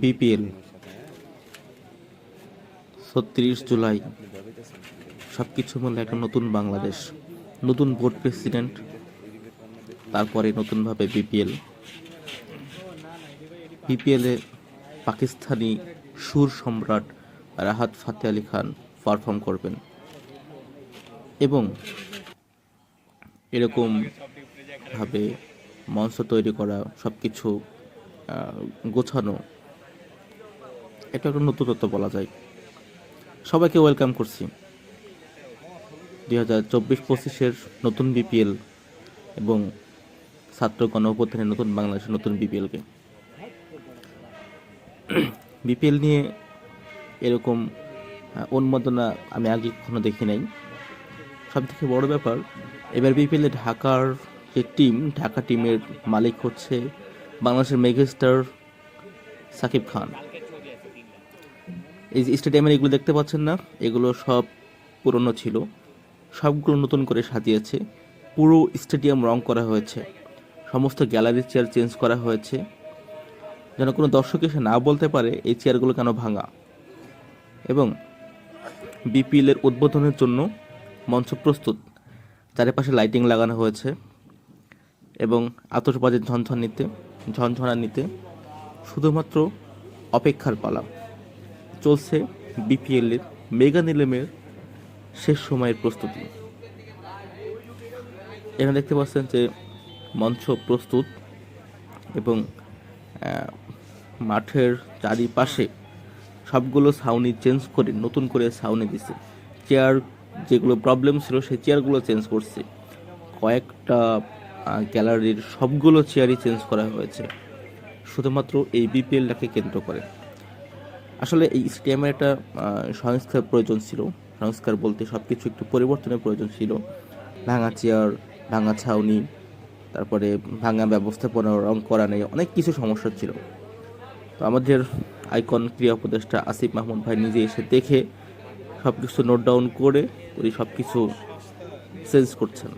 BPL, ছত্রিশ জুলাই। সব কিছু মিলে একটা নতুন বাংলাদেশ, নতুন বোর্ড প্রেসিডেন্ট তারপরে নতুনভাবে বিপিএল। বিপিএলে পাকিস্তানি সুর সম্রাট রাহাত ফাতে আলী খান পারফর্ম করবেন। এবং এরকমভাবে মঞ্চ তৈরি করা সব কিছু গোছানো। এটা একটা নতুনত্ব বলা যায়। সবাইকে ওয়েলকাম করছি। দুই হাজার চব্বিশ পঁচিশের নতুন বিপিএল এবং ছাত্র গণ নতুন বাংলাদেশের নতুন বিপিএলকে বিপিএল নিয়ে এরকম উন্মাদনা আমি আগে কখনো দেখি নাই। সব থেকে বড় ব্যাপার, এবার বিপিএলে ঢাকার যে টিম ঢাকা টিমের মালিক হচ্ছে বাংলাদেশের মেগাস্টার সাকিব খান। এই যে স্টেডিয়ামের এগুলো দেখতে পাচ্ছেন না, এগুলো সব পুরনো ছিল। সবগুলো নতুন করে সাজিয়েছে। পুরো স্টেডিয়াম রং করা হয়েছে। সমস্ত গ্যালারি চেয়ার চেঞ্জ করা হয়েছে। যেন কোনো দর্শক এসে না বলতে পারে এই চেয়ারগুলো কেন ভাঙা। এবং বিপিএল এর উদ্বোধনের জন্য মঞ্চ প্রস্তুত। চারিপাশে লাইটিং লাগানো হয়েছে এবং আতশবাজির ঝনঝনিতে ঝনঝনানিতে শুধুমাত্র অপেক্ষার পালা। চলছে বিপিএল এর মেগা নিলামের শেষ সময়ের প্রস্তুতি। এখানে দেখতে পাচ্ছেন যে মঞ্চ প্রস্তুত এবং মাঠের চারিপাশে সবগুলো ছাউনি চেঞ্জ করে, নতুন করে ছাউনি দিছে চেয়ার যেগুলো প্রবলেম ছিল, সেই চেয়ারগুলো চেঞ্জ করছে। কয়েকটা গ্যালারির সবগুলো চেয়ারই চেঞ্জ করা হয়েছে, শুধুমাত্র এই বিপিএলটাকে কেন্দ্র করে। আসলে এই স্টেডিয়ামের একটা সংস্কার প্রয়োজন ছিল। সংস্কার বলতে সব কিছু একটু পরিবর্তনের প্রয়োজন ছিল। ভাঙা চেয়ার, ভাঙা ছাউনি, তারপরে ভাঙা ব্যবস্থাপনা রং করা নেই অনেক কিছু সমস্যা ছিল। তো আমাদের আইকন ক্রিয়া উপদেষ্টা আসিফ মাহমুদ ভাই নিজে এসে দেখে সব কিছু নোট ডাউন করে উনি সব কিছু চেঞ্জ করছেন।